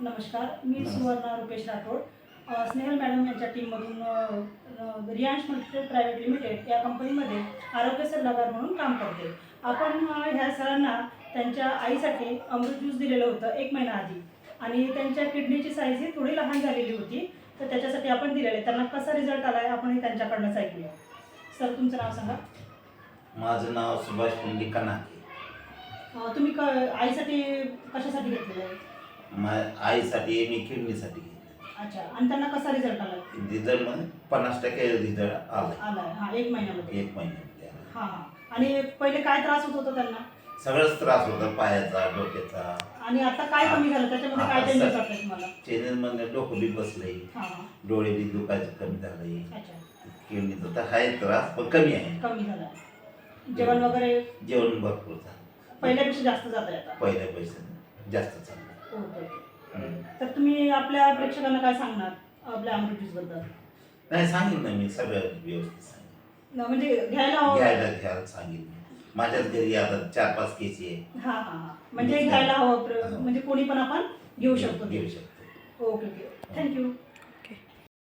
नमस्कार मी. सुवर्णा रुपेश राठोड. स्नेहल मॅडम यांच्या टीममधून रियांश मल्टी प्रायव्हेट लिमिटेड या कंपनीमध्ये आरोग्य सल्लागार म्हणून काम करते. आपण ह्या सरांना त्यांच्या आईसाठी अमृत ज्यूस दिलेलं होतं एक महिना आधी. आणि त्यांच्या किडनीची साईज ही थोडी लहान झालेली होती तर त्याच्यासाठी आपण दिलेले त्यांना कसा रिझल्ट आला आहे आपणही त्यांच्याकडनंच ऐकूया. सर तुमचं नाव सांगा. माझं नाव सुभाष अ, तुम्ही क आईसाठी कशासाठी घेतलेलं आहे? आईसाठी मी किडनीसाठी घेतलं अच्छा आणि त्यांना कसा रिझल्ट आला? रिझल्टमध्ये पन्नास टक्के रिझल्ट आला हा एक महिन्यामध्ये. एक महिन्यामध्ये आला. हा हा. आणि पहिले काय त्रास होत होता त्यांना? सगळंच त्रास होता पायाचा डोक्याचा. आणि आता काय कमी झालं? त्याच्यामध्ये काय आता चेंजेस सर- तुम्हाला? चेनेल मध्ये डोकं बी बसलंय हा हा. डोळे बी दुखायचं कमी झालंय. अच्छा. किडनीचा तर आहे त्रास पण कमी आहे. कमी झाला. जेवण वगैरे? जेवण भरपूर झालं. पहिल्यापेक्षा जास्त जात आहे आता. पहिल्या पैसे जास्त चाललं. तर तुम्ही आपल्या प्रेक्षकांना काय सांगणार? आपल्या अमृत ज्यूसबद्दल. नाही सांगेन ना मी सगळं व्यवस्थित सांगेन. म्हणजे घ्यायला हवं. घ्यायला घ्यायला सांगेन माझ्याच घरी आता चार पाच केसी आहे. हा हा हा. म्हणजे घ्यायला हवं प्र- म्हणजे कोणी पण आपण घेऊ शकतो घेऊ शकतो. Okay okay. Thank you.